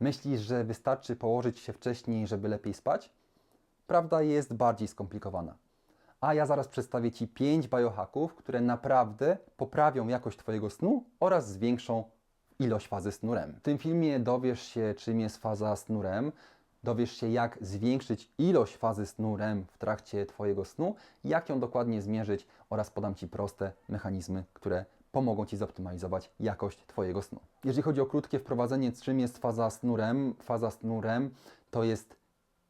Myślisz, że wystarczy położyć się wcześniej, żeby lepiej spać? Prawda jest bardziej skomplikowana. A ja zaraz przedstawię Ci 5 biohacków, które naprawdę poprawią jakość Twojego snu oraz zwiększą ilość fazy snu REM. W tym filmie dowiesz się, czym jest faza snu REM, dowiesz się, jak zwiększyć ilość fazy snu REM w trakcie Twojego snu, jak ją dokładnie zmierzyć oraz podam Ci proste mechanizmy, które pomogą Ci zoptymalizować jakość Twojego snu. Jeżeli chodzi o krótkie wprowadzenie, czym jest faza snu REM, faza snu REM to jest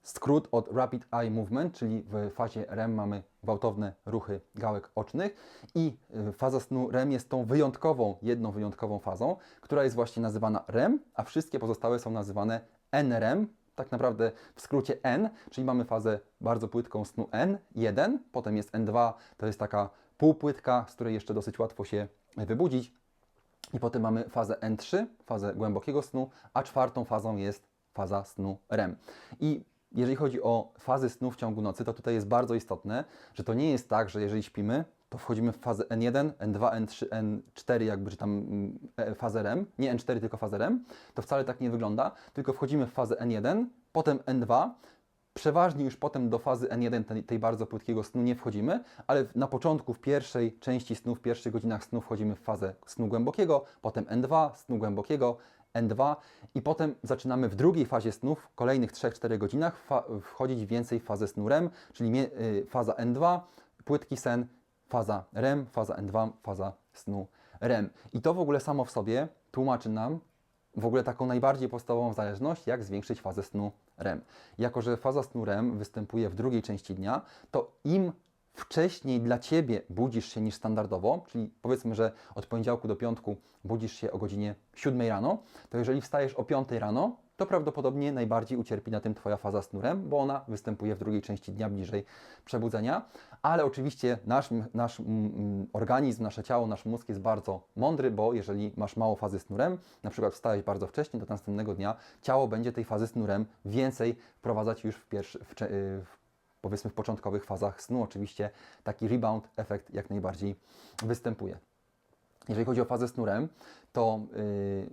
skrót od Rapid Eye Movement, czyli w fazie REM mamy gwałtowne ruchy gałek ocznych i y, faza snu REM jest tą wyjątkową, jedną wyjątkową fazą, która jest właśnie nazywana REM, a wszystkie pozostałe są nazywane NREM, tak naprawdę w skrócie N, czyli mamy fazę bardzo płytką snu N1, potem jest N2, to jest taka półpłytka, z której jeszcze dosyć łatwo się wybudzić. I potem mamy fazę N3, fazę głębokiego snu, a czwartą fazą jest faza snu REM. I jeżeli chodzi o fazy snu w ciągu nocy, to tutaj jest bardzo istotne, że to nie jest tak, że jeżeli śpimy, to wchodzimy w fazę N1, N2, N3, N4, jakby czy tam mm, e, fazę REM, nie N4, tylko fazę REM, to wcale tak nie wygląda, tylko wchodzimy w fazę N1, potem N2, Przeważnie już potem do fazy N1, tej, bardzo płytkiego snu nie wchodzimy, ale na początku, w pierwszej części snu, w pierwszych godzinach snu wchodzimy w fazę snu głębokiego, potem N2, snu głębokiego, N2 i potem zaczynamy w drugiej fazie snu, w kolejnych 3-4 godzinach wchodzić więcej w fazę snu REM, czyli y, faza N2, płytki sen, faza REM, faza N2, faza snu REM. I to w ogóle samo w sobie tłumaczy nam w ogóle taką najbardziej podstawową zależność, jak zwiększyć fazę snu REM. Jako, że faza snu REM występuje w drugiej części dnia, to im wcześniej dla Ciebie budzisz się niż standardowo, czyli powiedzmy, że od poniedziałku do piątku budzisz się o godzinie 7 rano, to jeżeli wstajesz o 5 rano, to prawdopodobnie najbardziej ucierpi na tym Twoja faza snurem, bo ona występuje w drugiej części dnia bliżej przebudzenia. Ale oczywiście nasz, nasz mm, organizm, nasze ciało, nasz mózg jest bardzo mądry, bo jeżeli masz mało fazy snurem, na przykład wstałeś bardzo wcześnie, to następnego dnia ciało będzie tej fazy snurem więcej wprowadzać już w, pierwszy, w, w powiedzmy w początkowych fazach snu. Oczywiście taki rebound efekt jak najbardziej występuje. Jeżeli chodzi o fazę snu REM, to yy,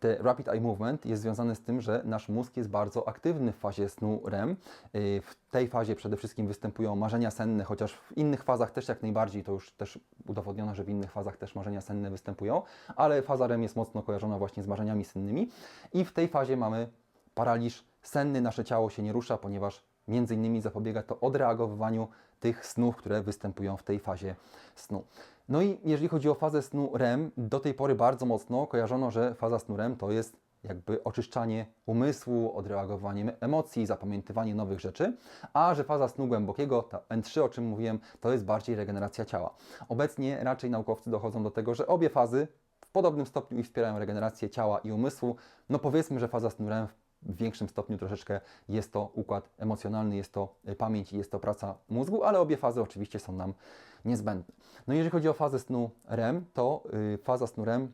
te rapid eye movement jest związane z tym, że nasz mózg jest bardzo aktywny w fazie snu REM. Yy, w tej fazie przede wszystkim występują marzenia senne, chociaż w innych fazach też jak najbardziej, to już też udowodniono, że w innych fazach też marzenia senne występują, ale faza REM jest mocno kojarzona właśnie z marzeniami sennymi i w tej fazie mamy paraliż senny, nasze ciało się nie rusza, ponieważ Między innymi zapobiega to odreagowywaniu tych snów, które występują w tej fazie snu. No i jeżeli chodzi o fazę snu REM, do tej pory bardzo mocno kojarzono, że faza snu REM to jest jakby oczyszczanie umysłu, odreagowanie emocji, zapamiętywanie nowych rzeczy, a że faza snu głębokiego, ta N3, o czym mówiłem, to jest bardziej regeneracja ciała. Obecnie raczej naukowcy dochodzą do tego, że obie fazy w podobnym stopniu i wspierają regenerację ciała i umysłu. No powiedzmy, że faza snu REM w większym stopniu troszeczkę jest to układ emocjonalny, jest to y, pamięć i jest to praca mózgu, ale obie fazy oczywiście są nam niezbędne. No jeżeli chodzi o fazę snu REM, to y, faza snu REM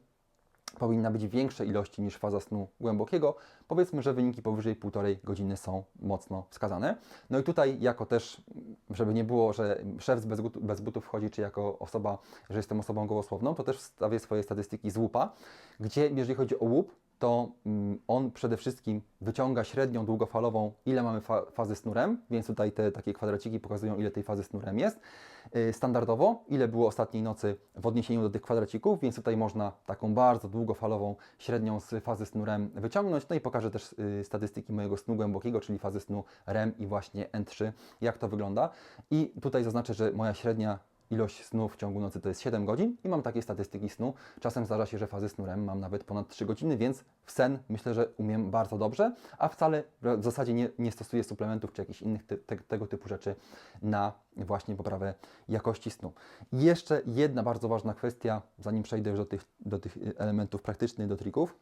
powinna być w większej ilości niż faza snu głębokiego. Powiedzmy, że wyniki powyżej 1,5 godziny są mocno wskazane. No i tutaj jako też, żeby nie było, że szef bez, bez butów wchodzi, czy jako osoba, że jestem osobą gołosłowną, to też wstawię swoje statystyki z łupa, gdzie jeżeli chodzi o łup, to mm, on przede wszystkim wyciąga średnią długofalową, ile mamy fa fazy snurem, więc tutaj te takie kwadraciki pokazują, ile tej fazy snurem jest. Yy, standardowo, ile było ostatniej nocy w odniesieniu do tych kwadracików, więc tutaj można taką bardzo długofalową średnią z fazy snurem wyciągnąć. No i pokażę też yy, statystyki mojego snu głębokiego, czyli fazy snu REM i właśnie N3, jak to wygląda. I tutaj zaznaczę, że moja średnia ilość snu w ciągu nocy to jest 7 godzin i mam takie statystyki snu. Czasem zdarza się, że fazy snu REM mam nawet ponad 3 godziny, więc w sen myślę, że umiem bardzo dobrze, a wcale w zasadzie nie, nie stosuję suplementów czy jakichś innych te, te, tego typu rzeczy na właśnie poprawę jakości snu. I jeszcze jedna bardzo ważna kwestia, zanim przejdę już do tych, do tych elementów praktycznych, do trików,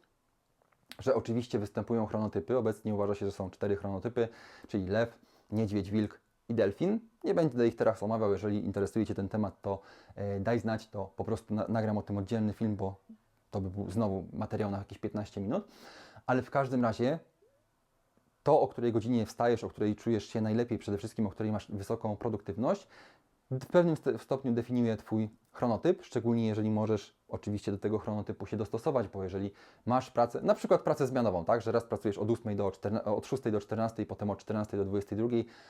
że oczywiście występują chronotypy. Obecnie uważa się, że są cztery chronotypy, czyli lew, niedźwiedź, wilk i delfin. Nie będę ich teraz omawiał, jeżeli interesuje Cię ten temat, to e, daj znać, to po prostu nagram o tym oddzielny film, bo to by był znowu materiał na jakieś 15 minut. Ale w każdym razie to, o której godzinie wstajesz, o której czujesz się najlepiej, przede wszystkim o której masz wysoką produktywność, w pewnym stopniu definiuje Twój chronotyp, szczególnie jeżeli możesz oczywiście do tego chronotypu się dostosować, bo jeżeli masz pracę, na przykład pracę zmianową, tak, że raz pracujesz od 8 do 14, od 6 do 14, potem od 14 do 22,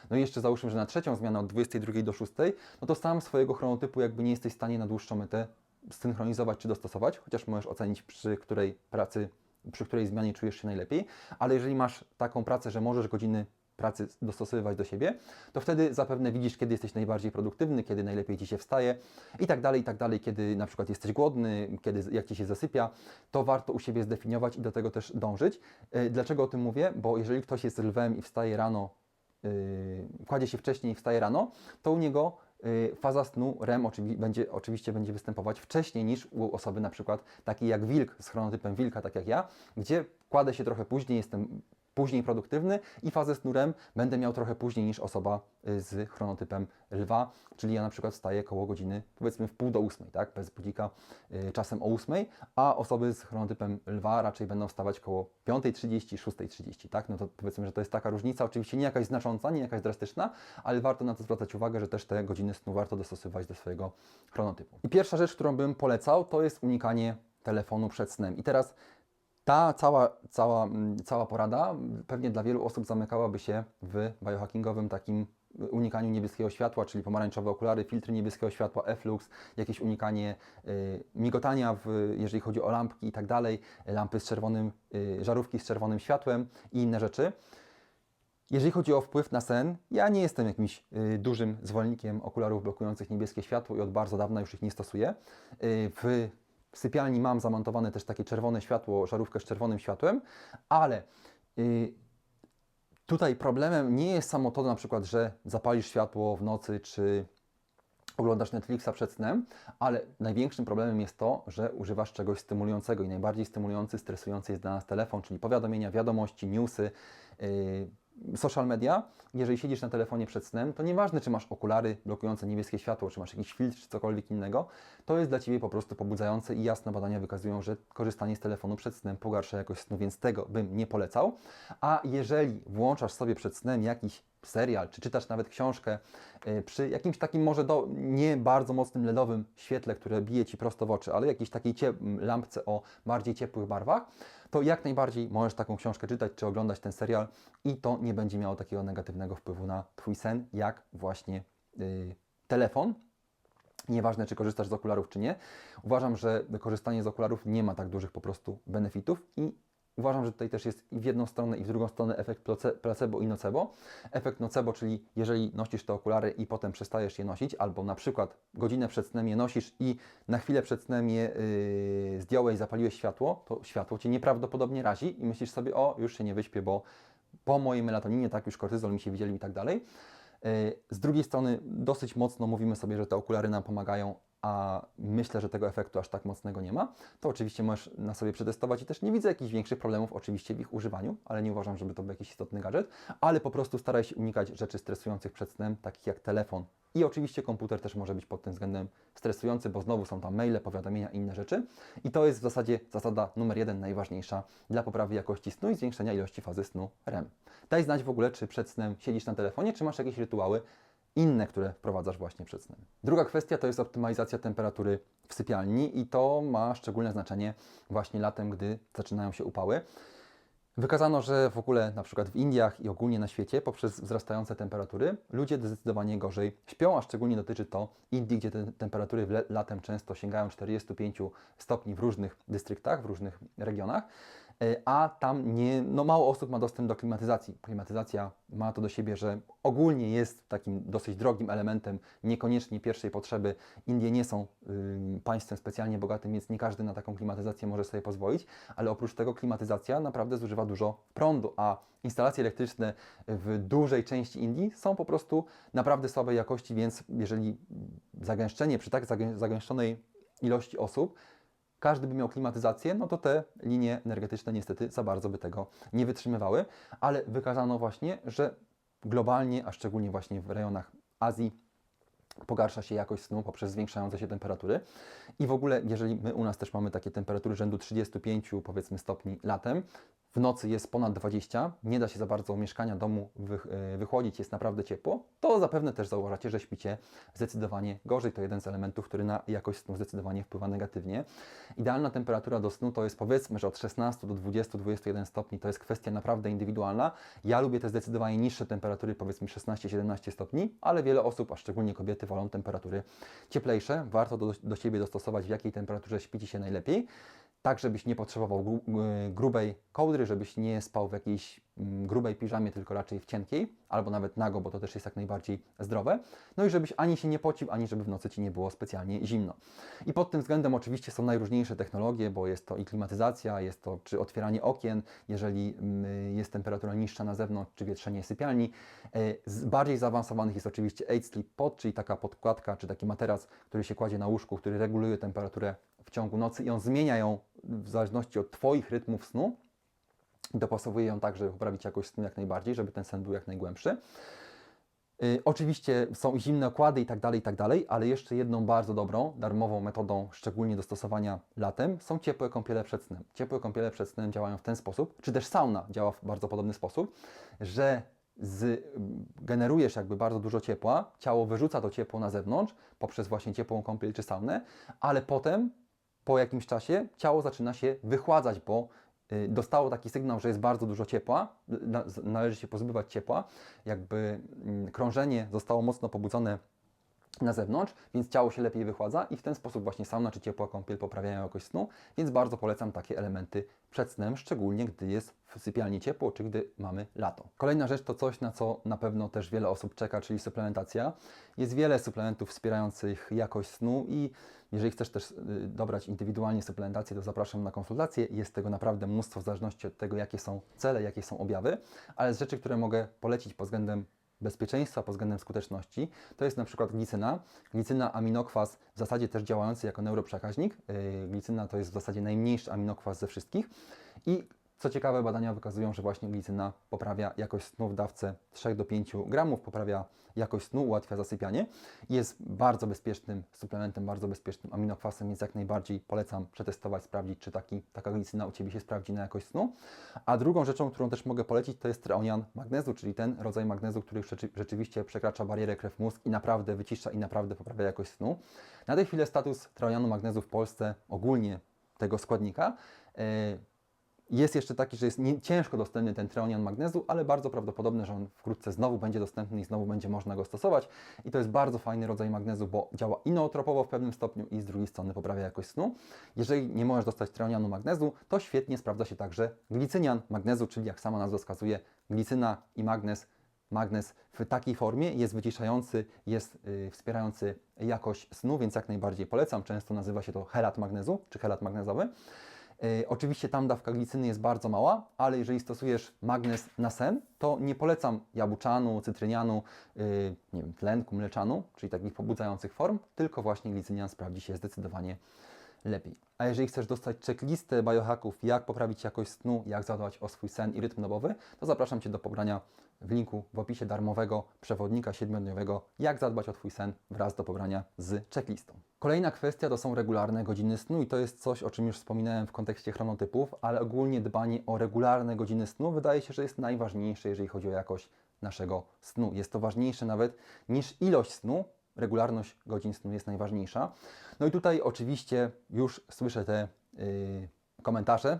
no i jeszcze załóżmy, że na trzecią zmianę od 22 do 6, no to sam swojego chronotypu jakby nie jesteś w stanie na dłuższą metę synchronizować czy dostosować, chociaż możesz ocenić przy której pracy, przy której zmianie czujesz się najlepiej, ale jeżeli masz taką pracę, że możesz godziny pracy dostosowywać do siebie, to wtedy zapewne widzisz, kiedy jesteś najbardziej produktywny, kiedy najlepiej Ci się wstaje i tak dalej, i tak dalej, kiedy na przykład jesteś głodny, kiedy jak Ci się zasypia, to warto u siebie zdefiniować i do tego też dążyć. Yy, Dlaczego o tym mówię? Bo jeżeli ktoś jest lwem i wstaje rano, yy, kładzie się wcześniej i wstaje rano, to u niego yy, faza snu REM oczywi będzie, oczywiście będzie występować wcześniej niż u osoby na przykład takiej jak wilk, z chronotypem wilka, tak jak ja, gdzie kładę się trochę później, jestem później produktywny i fazę snu REM będę miał trochę później niż osoba y, z chronotypem lwa, czyli ja na przykład wstaję koło godziny powiedzmy w pół do ósmej, tak, bez budzika, y, czasem o ósmej, a osoby z chronotypem lwa raczej będą wstawać koło 5.30, 6.30, tak, no to powiedzmy, że to jest taka różnica, oczywiście nie jakaś znacząca, nie jakaś drastyczna, ale warto na to zwracać uwagę, że też te godziny snu warto dostosowywać do swojego chronotypu. I pierwsza rzecz, którą bym polecał, to jest unikanie telefonu przed snem. I teraz ta cała, cała, mm, cała porada pewnie dla wielu osób zamykałaby się w biohackingowym takim unikaniu niebieskiego światła, czyli pomarańczowe okulary, filtry niebieskiego światła, F-lux, jakieś unikanie y, migotania, w, jeżeli chodzi o lampki i tak dalej, lampy z czerwonym, y, żarówki z czerwonym światłem i inne rzeczy. Jeżeli chodzi o wpływ na sen, ja nie jestem jakimś y, dużym zwolennikiem okularów blokujących niebieskie światło i od bardzo dawna już ich nie stosuję. Y, w w sypialni mam zamontowane też takie czerwone światło, żarówkę z czerwonym światłem, ale y, tutaj problemem nie jest samo to na przykład, że zapalisz światło w nocy, czy oglądasz Netflixa przed snem, ale największym problemem jest to, że używasz czegoś stymulującego i najbardziej stymulujący, stresujący jest dla nas telefon, czyli powiadomienia, wiadomości, newsy, yy, social media, jeżeli siedzisz na telefonie przed snem, to nieważne, czy masz okulary blokujące niebieskie światło, czy masz jakiś filtr, czy cokolwiek innego, to jest dla Ciebie po prostu pobudzające i jasne badania wykazują, że korzystanie z telefonu przed snem pogarsza jakość snu, więc tego bym nie polecał. A jeżeli włączasz sobie przed snem jakiś serial, czy czytasz nawet książkę y, przy jakimś takim może do, nie bardzo mocnym LEDowym świetle, które bije Ci prosto w oczy, ale jakiejś takiej lampce o bardziej ciepłych barwach, to jak najbardziej możesz taką książkę czytać czy oglądać ten serial i to nie będzie miało takiego negatywnego wpływu na Twój sen, jak właśnie yy, telefon. Nieważne, czy korzystasz z okularów, czy nie. Uważam, że korzystanie z okularów nie ma tak dużych po prostu benefitów i Uważam, że tutaj też jest i w jedną stronę, i w drugą stronę efekt placebo i nocebo. Efekt nocebo, czyli jeżeli nosisz te okulary i potem przestajesz je nosić, albo na przykład godzinę przed snem je nosisz i na chwilę przed snem je yy, zdjąłeś, zapaliłeś światło, to światło Cię nieprawdopodobnie razi i myślisz sobie, o, już się nie wyśpię, bo po mojej melatoninie, tak, już kortyzol mi się widzieli i tak dalej. Yy, z drugiej strony dosyć mocno mówimy sobie, że te okulary nam pomagają, a myślę, że tego efektu aż tak mocnego nie ma, to oczywiście możesz na sobie przetestować i też nie widzę jakichś większych problemów oczywiście w ich używaniu, ale nie uważam, żeby to był jakiś istotny gadżet, ale po prostu staraj się unikać rzeczy stresujących przed snem, takich jak telefon. I oczywiście komputer też może być pod tym względem stresujący, bo znowu są tam maile, powiadomienia i inne rzeczy. I to jest w zasadzie zasada numer jeden, najważniejsza dla poprawy jakości snu i zwiększenia ilości fazy snu REM. Daj znać w ogóle, czy przed snem siedzisz na telefonie, czy masz jakieś rytuały, inne, które wprowadzasz właśnie przed snem. Druga kwestia to jest optymalizacja temperatury w sypialni i to ma szczególne znaczenie właśnie latem, gdy zaczynają się upały. Wykazano, że w ogóle na przykład w Indiach i ogólnie na świecie poprzez wzrastające temperatury ludzie zdecydowanie gorzej śpią, a szczególnie dotyczy to Indii, gdzie te temperatury latem często sięgają 45 stopni w różnych dystryktach, w różnych regionach. E, a tam nie, no mało osób ma dostęp do klimatyzacji. Klimatyzacja ma to do siebie, że ogólnie jest takim dosyć drogim elementem, niekoniecznie pierwszej potrzeby. Indie nie są y, państwem specjalnie bogatym, więc nie każdy na taką klimatyzację może sobie pozwolić, ale oprócz tego klimatyzacja naprawdę zużywa dużo prądu, a instalacje elektryczne w dużej części Indii są po prostu naprawdę słabej jakości, więc jeżeli zagęszczenie przy tak zagęszczonej ilości osób każdy by miał klimatyzację, no to te linie energetyczne niestety za bardzo by tego nie wytrzymywały, ale wykazano właśnie, że globalnie, a szczególnie właśnie w rejonach Azji, pogarsza się jakość snu poprzez zwiększające się temperatury. I w ogóle, jeżeli my u nas też mamy takie temperatury rzędu 35 powiedzmy stopni latem, w nocy jest ponad 20, nie da się za bardzo mieszkania domu wy, e, jest naprawdę ciepło, to zapewne też zauważacie, że śpicie zdecydowanie gorzej. To jeden z elementów, który na jakość snu zdecydowanie wpływa negatywnie. Idealna temperatura do snu to jest powiedzmy, że od 16 do 20-21 stopni. To jest kwestia naprawdę indywidualna. Ja lubię te zdecydowanie niższe temperatury, powiedzmy 16-17 stopni, ale wiele osób, a szczególnie kobiety, wolą temperatury cieplejsze. Warto do, do siebie dostosować, w jakiej temperaturze śpicie się najlepiej tak, żebyś nie potrzebował y, grubej kołdry, żebyś nie spał w jakiejś grubej piżamie, tylko raczej w cienkiej, albo nawet nago, bo to też jest jak najbardziej zdrowe. No i żebyś ani się nie pocił, ani żeby w nocy Ci nie było specjalnie zimno. I pod tym względem oczywiście są najróżniejsze technologie, bo jest to i klimatyzacja, jest to czy otwieranie okien, jeżeli jest temperatura niższa na zewnątrz, czy wietrzenie sypialni. E, Z bardziej zaawansowanych jest oczywiście 8 Sleep Pod, czyli taka podkładka, czy taki materac, który się kładzie na łóżku, który reguluje temperaturę w ciągu nocy i on zmienia ją w zależności od Twoich rytmów snu. Dopasowuje ją tak, żeby poprawić jakość snu jak najbardziej, żeby ten sen był jak najgłębszy. Y, oczywiście są zimne okłady i tak dalej, i tak dalej, ale jeszcze jedną bardzo dobrą, darmową metodą, szczególnie do stosowania latem, są ciepłe kąpiele przed snem. Ciepłe kąpiele przed snem działają w ten sposób, czy też sauna działa w bardzo podobny sposób, że z, generujesz jakby bardzo dużo ciepła, ciało wyrzuca to ciepło na zewnątrz poprzez właśnie ciepłą kąpiel czy saunę, ale potem po jakimś czasie ciało zaczyna się wychładzać, bo y, dostało taki sygnał, że jest bardzo dużo ciepła, z- należy się pozbywać ciepła, jakby mm, krążenie zostało mocno pobudzone na zewnątrz, więc ciało się lepiej wychładza i w ten sposób właśnie sauna czy ciepła kąpiel poprawiają jakość snu, więc bardzo polecam takie elementy przed snem, szczególnie gdy jest w sypialni ciepło, czy gdy mamy lato. Kolejna rzecz to coś, na co na pewno też wiele osób czeka, czyli suplementacja. Jest wiele suplementów wspierających jakość snu i jeżeli chcesz też y, dobrać indywidualnie suplementację, to zapraszam na konsultację. Jest tego naprawdę mnóstwo w zależności od tego, jakie są cele, jakie są objawy, ale z rzeczy, które mogę polecić pod względem bezpieczeństwa pod względem skuteczności, to jest na przykład glicyna. Glicyna, aminokwas w zasadzie też działający jako neuroprzekaźnik. Yy, Glicyna to jest w zasadzie najmniejszy aminokwas ze wszystkich i co ciekawe, badania wykazują, że właśnie glicyna poprawia jakość snu w dawce 3 do 5 gramów, poprawia jakość snu, ułatwia zasypianie i jest bardzo bezpiecznym suplementem, bardzo bezpiecznym aminokwasem, więc jak najbardziej polecam przetestować, sprawdzić, czy taki, taka glicyna u Ciebie się sprawdzi na jakość snu. A drugą rzeczą, którą też mogę polecić, to jest treonian magnezu, czyli ten rodzaj magnezu, który rzeczy- rzeczywiście przekracza barierę krew-mózg i naprawdę wycisza i naprawdę poprawia jakość snu. Na tej chwili status treonianu magnezu w Polsce, ogólnie tego składnika, yy, jest jeszcze taki, że jest nie, ciężko dostępny ten treonian magnezu, ale bardzo prawdopodobne, że on wkrótce znowu będzie dostępny i znowu będzie można go stosować. I to jest bardzo fajny rodzaj magnezu, bo działa inootropowo w pewnym stopniu i z drugiej strony poprawia jakość snu. Jeżeli nie możesz dostać treonianu magnezu, to świetnie sprawdza się także glicynian magnezu, czyli jak sama nazwa wskazuje, glicyna i magnez Magnez w takiej formie jest wyciszający, jest y, wspierający jakość snu, więc jak najbardziej polecam. Często nazywa się to helat magnezu, czy helat magnezowy. Y, oczywiście tam dawka glicyny jest bardzo mała, ale jeżeli stosujesz magnez na sen, to nie polecam jabłczanu, cytrynianu, y, nie wiem, tlenku, mleczanu, czyli takich pobudzających form, tylko właśnie glicynian sprawdzi się zdecydowanie lepiej. A jeżeli chcesz dostać checklistę biohacków, jak poprawić jakość snu, jak zadbać o swój sen i rytm dobowy, to zapraszam Cię do pobrania w linku w opisie darmowego przewodnika siedmiodniowego, jak zadbać o Twój sen wraz do pobrania z checklistą. Kolejna kwestia to są regularne godziny snu i to jest coś, o czym już wspominałem w kontekście chronotypów, ale ogólnie dbanie o regularne godziny snu wydaje się, że jest najważniejsze, jeżeli chodzi o jakość naszego snu. Jest to ważniejsze nawet niż ilość snu, regularność godzin jest najważniejsza. No i tutaj oczywiście już słyszę te yy, komentarze,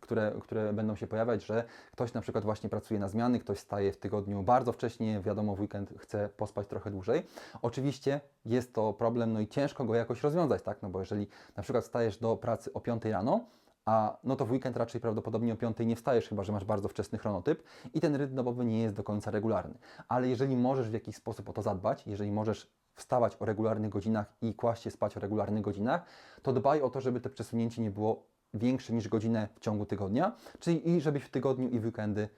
które, które będą się pojawiać, że ktoś na przykład właśnie pracuje na zmiany, ktoś staje w tygodniu bardzo wcześnie, wiadomo, w weekend chce pospać trochę dłużej. Oczywiście jest to problem, no i ciężko go jakoś rozwiązać, tak? No bo jeżeli na przykład stajesz do pracy o 5 rano, a no to w weekend raczej prawdopodobnie o 5 nie wstajesz, chyba że masz bardzo wczesny chronotyp i ten rytm dobowy nie jest do końca regularny. Ale jeżeli możesz w jakiś sposób o to zadbać, jeżeli możesz wstawać o regularnych godzinach i kłaść się spać o regularnych godzinach, to dbaj o to, żeby to przesunięcie nie było większe niż godzinę w ciągu tygodnia, czyli i żebyś w tygodniu i w weekendy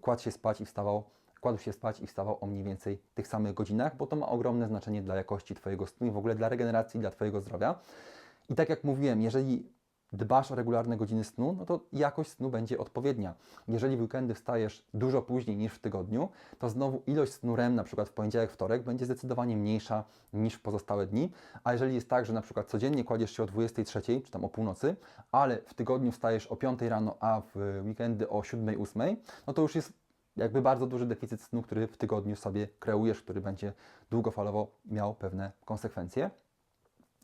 kładł się spać i wstawał, kładł się spać i wstawał o mniej więcej tych samych godzinach, bo to ma ogromne znaczenie dla jakości Twojego snu i w ogóle dla regeneracji, dla Twojego zdrowia. I tak jak mówiłem, jeżeli dbasz o regularne godziny snu, no to jakość snu będzie odpowiednia. Jeżeli w weekendy wstajesz dużo później niż w tygodniu, to znowu ilość snu REM, na przykład w poniedziałek, wtorek, będzie zdecydowanie mniejsza niż w pozostałe dni. A jeżeli jest tak, że na przykład codziennie kładziesz się o 23 czy tam o północy, ale w tygodniu wstajesz o 5 rano, a w weekendy o 7-8, no to już jest jakby bardzo duży deficyt snu, który w tygodniu sobie kreujesz, który będzie długofalowo miał pewne konsekwencje.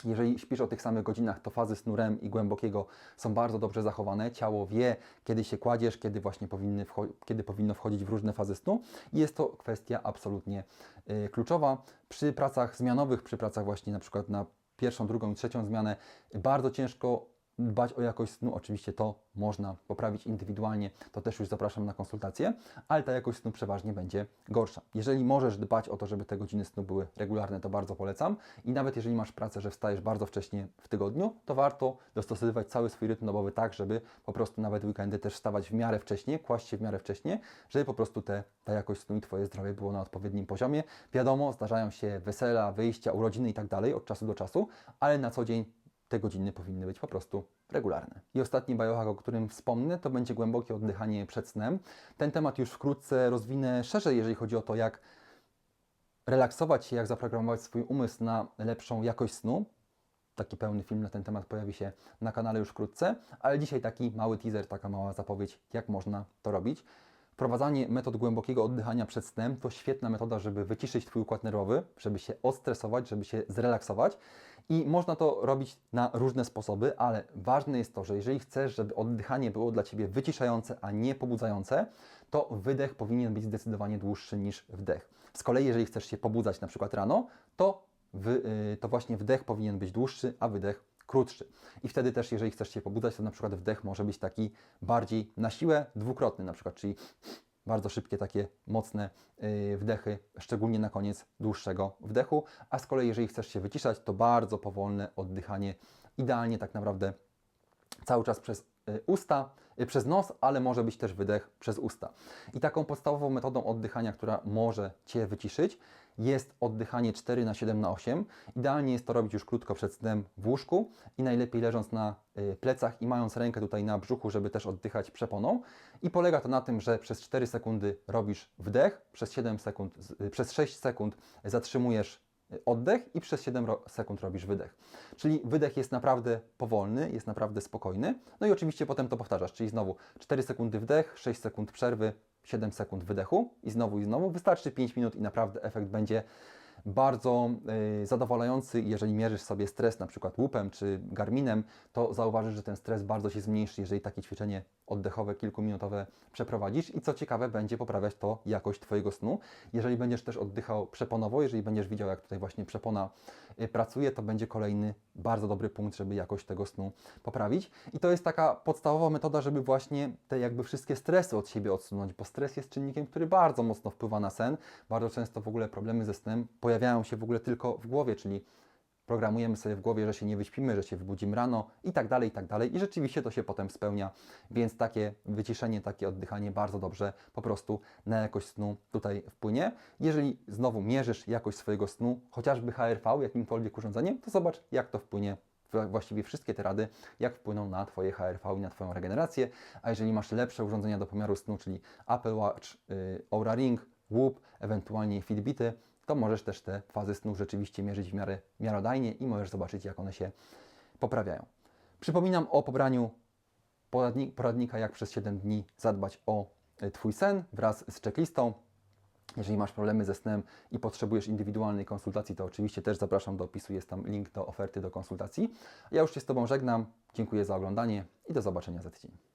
Jeżeli śpisz o tych samych godzinach, to fazy snu REM i głębokiego są bardzo dobrze zachowane. Ciało wie, kiedy się kładziesz, kiedy właśnie powinny kiedy powinno wchodzić w różne fazy snu. I jest to kwestia absolutnie y, kluczowa. Przy pracach zmianowych, przy pracach właśnie na przykład na pierwszą, drugą i trzecią zmianę, bardzo ciężko dbać o jakość snu. Oczywiście to można poprawić indywidualnie, to też już zapraszam na konsultacje, ale ta jakość snu przeważnie będzie gorsza. Jeżeli możesz dbać o to, żeby te godziny snu były regularne, to bardzo polecam. I nawet jeżeli masz pracę, że wstajesz bardzo wcześnie w tygodniu, to warto dostosowywać cały swój rytm dobowy tak, żeby po prostu nawet weekendy też wstawać w miarę wcześnie, kłaść się w miarę wcześnie, żeby po prostu te, ta jakość snu i Twoje zdrowie było na odpowiednim poziomie. Wiadomo, zdarzają się wesela, wyjścia, urodziny i tak dalej od czasu do czasu, ale na co dzień te godziny powinny być po prostu regularne. I ostatni biohack, o którym wspomnę, to będzie głębokie oddychanie przed snem. Ten temat już wkrótce rozwinę szerzej, jeżeli chodzi o to, jak relaksować się, jak zaprogramować swój umysł na lepszą jakość snu. Taki pełny film na ten temat pojawi się na kanale już wkrótce, ale dzisiaj taki mały teaser, taka mała zapowiedź, jak można to robić. Wprowadzanie metod głębokiego oddychania przed snem to świetna metoda, żeby wyciszyć Twój układ nerwowy, żeby się odstresować, żeby się zrelaksować. I można to robić na różne sposoby, ale ważne jest to, że jeżeli chcesz, żeby oddychanie było dla Ciebie wyciszające, a nie pobudzające, to wydech powinien być zdecydowanie dłuższy niż wdech. Z kolei, jeżeli chcesz się pobudzać na przykład rano, to, wy, yy, to właśnie wdech powinien być dłuższy, a wydech krótszy. I wtedy też, jeżeli chcesz się pobudzać, to na przykład wdech może być taki bardziej na siłę dwukrotny, na przykład, czyli bardzo szybkie, takie mocne yy, wdechy, szczególnie na koniec dłuższego wdechu. A z kolei, jeżeli chcesz się wyciszać, to bardzo powolne oddychanie, idealnie tak naprawdę cały czas przez yy, usta, yy, przez nos, ale może być też wydech przez usta. I taką podstawową metodą oddychania, która może Cię wyciszyć, jest oddychanie 4 na 7 na 8. Idealnie jest to robić już krótko przed snem w łóżku i najlepiej leżąc na y, plecach i mając rękę tutaj na brzuchu, żeby też oddychać przeponą. I polega to na tym, że przez 4 sekundy robisz wdech, przez 7 sekund, y, przez 6 sekund zatrzymujesz y, oddech i przez 7 sekund robisz wydech. Czyli wydech jest naprawdę powolny, jest naprawdę spokojny. No i oczywiście potem to powtarzasz, czyli znowu 4 sekundy wdech, 6 sekund przerwy, 7 sekund wydechu i znowu i znowu. Wystarczy 5 minut i naprawdę efekt będzie bardzo y, zadowalający. Jeżeli mierzysz sobie stres na przykład łupem czy garminem, to zauważysz, że ten stres bardzo się zmniejszy, jeżeli takie ćwiczenie oddechowe kilkuminutowe przeprowadzisz i co ciekawe, będzie poprawiać to jakość Twojego snu. Jeżeli będziesz też oddychał przeponowo, jeżeli będziesz widział, jak tutaj właśnie przepona y, pracuje, to będzie kolejny bardzo dobry punkt, żeby jakość tego snu poprawić. I to jest taka podstawowa metoda, żeby właśnie te jakby wszystkie stresy od siebie odsunąć, bo stres jest czynnikiem, który bardzo mocno wpływa na sen. Bardzo często w ogóle problemy ze snem pojawiają się w ogóle tylko w głowie, czyli programujemy sobie w głowie, że się nie wyśpimy, że się wybudzimy rano i tak dalej, i tak dalej. I rzeczywiście to się potem spełnia, więc takie wyciszenie, takie oddychanie bardzo dobrze po prostu na jakość snu tutaj wpłynie. Jeżeli znowu mierzysz jakość swojego snu, chociażby HRV, jakimkolwiek urządzeniem, to zobacz, jak to wpłynie właściwie wszystkie te rady, jak wpłyną na Twoje HRV i na Twoją regenerację. A jeżeli masz lepsze urządzenia do pomiaru snu, czyli Apple Watch, yy, Oura Ring, Whoop, ewentualnie Fitbity, to możesz też te fazy snu rzeczywiście mierzyć w miarę miarodajnie i możesz zobaczyć, jak one się poprawiają. Przypominam o pobraniu poradnika, jak przez 7 dni zadbać o e, Twój sen wraz z checklistą. Jeżeli masz problemy ze snem i potrzebujesz indywidualnej konsultacji, to oczywiście też zapraszam do opisu, jest tam link do oferty do konsultacji. Ja już się z Tobą żegnam, dziękuję za oglądanie i do zobaczenia za tydzień.